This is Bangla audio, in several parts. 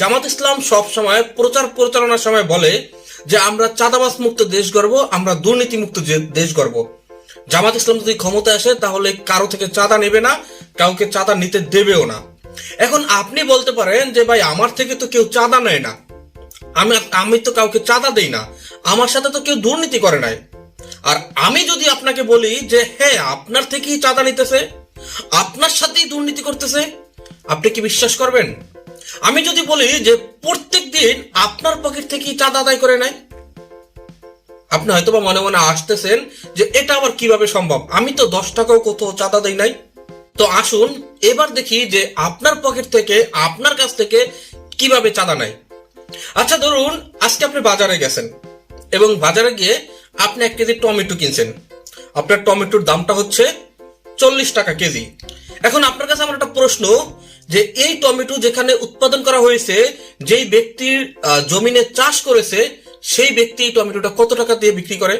জামাত ইসলাম সব সময় প্রচার প্রচারণার সময় বলে যে আমরা চাঁদাবাস মুক্ত দেশ গড়ব আমরা দুর্নীতি মুক্ত দেশ গড়ব জামাত ইসলাম যদি ক্ষমতা আসে, তাহলে কারও থেকে চাঁদা নেবে না, কাউকে চাঁদা নিতে দেবেও না। এখন আপনি বলতে পারেন যে, ভাই, আমার থেকে তো কেউ চাঁদা নেয় না। আমি আমি তো কাউকে চাঁদা দেই না। আমার সাথে তো কেউ দুর্নীতি করে নাই। আর আমি যদি আপনাকে বলি যে হ্যাঁ আপনার থেকেই চাঁদা নিতেছে, আপনার সাথেই দুর্নীতি করতেছে, আপনি কি বিশ্বাস করবেন? আমি যদি বলি যে প্রত্যেক দিন আপনার পকেট থেকেই চাঁদা আদায় করে নেয়? আপনি হয়তোবা মনে মনে আসতেছেন যে এটা আবার কীভাবে সম্ভব? আমি তো দশ টাকাও কোথাও চাঁদা দেই নাই। তো আসুন, এবার দেখি যে আপনার পকেট থেকে, আপনার কাছ থেকে কীভাবে চাঁদা নেয়। আচ্ছা ধরুন, আজকে আপনি বাজারে গেছেন এবং বাজারে গিয়ে আপনি এক কেজি টমেটো কিনছেন। আপনার টমেটোর দামটা হচ্ছে চল্লিশ টাকা কেজি। এখন আপনার কাছে আমার একটা প্রশ্ন যে এই টমেটো যেখানে উৎপাদন করা হয়েছে, যেই ব্যক্তির জমিনে চাষ করেছে, সেই ব্যক্তি এই টমেটোটা কত টাকা দিয়ে বিক্রি করে?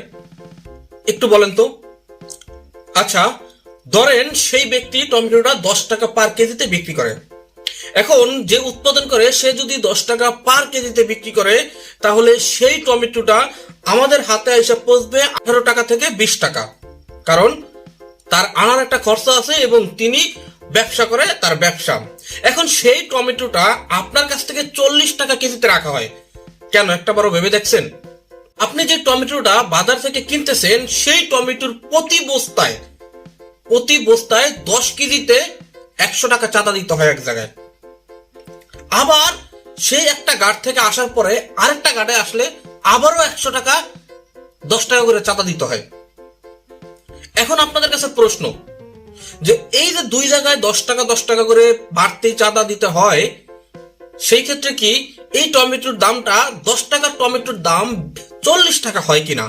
একটু বলেন তো। আচ্ছা ধরেন সেই ব্যক্তি টমেটোটা দশ টাকা পার কেজিতে বিক্রি করে। এখন যে উৎপাদন করে, সে যদি দশ টাকা পার কেজিতে বিক্রি করে, তাহলে সেই টমেটোটা আমাদের হাতে এসে পৌঁছবে আঠারো টাকা থেকে বিশ টাকা। কারণ তার আনার একটা খরচা আছে এবং তিনি ব্যবসা করে তার ব্যবসা। এখন সেই টমেটোটা আপনার কাছ থেকে চল্লিশ টাকা কেজিতে রাখা হয়। কেন? একটা বড় ভেবে দেখছেন? আপনি যে টমেটোটা বাজার থেকে কিনতেছেন, সেই টমেটোর প্রতি বস্তায় প্রতি বস্তায় দশ কেজিতে একশো টাকা চাঁদা দিতে হয় এক জায়গায়। আবার সেই একটা গাড় থেকে আসার পরে আরেকটা গাড়ে আসলে আবারও একশো টাকা, দশ টাকা করে চাঁদা দিতে হয়। এখন আপনাদের কাছে প্রশ্ন যে এই যে দুই জায়গায় দশ টাকা দশ টাকা করে বাড়তি চাঁদা দিতে হয়, সেই ক্ষেত্রে কি এই টমেটোর দামটা দশ টাকার টমেটোর দাম চল্লিশ টাকা হয় কিনা?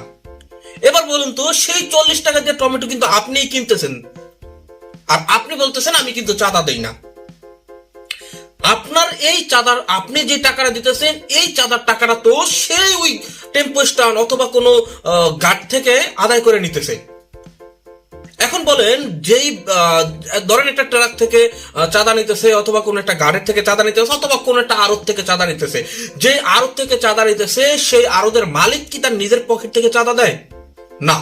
এবার বলুন তো, সেই চল্লিশ টাকা দিয়ে টমেটো কিন্তু আপনিই কিনতেছেন। আর আপনি বলতেছেন, আমি কিন্তু চাঁদা দেই না। আপনার এই চাঁদার, আপনি যে টাকাটা দিতেছেন, এই চাঁদার টাকাটা তো সেই ওই টেম্পো স্ট্যান্ড অথবা কোনো গার্ড থেকে আদায় করে নিতেছে। এখন বলেন, যেই ধরেন একটা ট্রাক থেকে চাঁদা নিতেছে অথবা কোন একটা গাড়ির থেকে চাঁদা নিতেছে অথবা কোন একটা আড়ত থেকে চাঁদা নিতেছে। যে আড়ত থেকে চাঁদা নিতেছে, সেই আড়তের মালিক কি তার নিজের পকেট থেকে চাঁদা দেয়? না,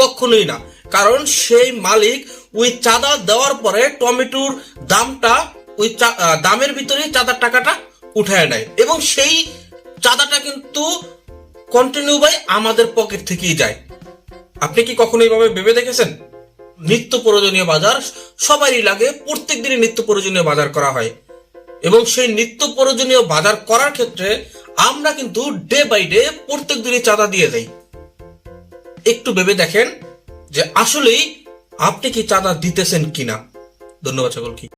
কখনোই না। কারণ সেই মালিক ওই চাঁদা দেওয়ার পরে টমেটোর দামটা ওই দামের ভিতরেই চাঁদার টাকাটা উঠায় নেয় এবং সেই চাঁদাটা কিন্তু কন্টিনিউ বাই আমাদের পকেট থেকেই যায়। আপনি কি কখনো এইভাবে ভেবে দেখেছেন? নিত্য প্রয়োজনীয় বাজার সবারই লাগে। প্রত্যেক দিনই নিত্য প্রয়োজনীয় বাজার করা হয়। এবং সেই নিত্য প্রয়োজনীয় বাজার করার ক্ষেত্রে আমরা কিন্তু ডে বাই ডে প্রত্যেক দিনই চাঁদা দিয়ে যাই একটু ভেবে দেখেন যে আসলেই আপনি কি চাঁদা দিতেছেন কিনা। ধন্যবাদ সকলকে।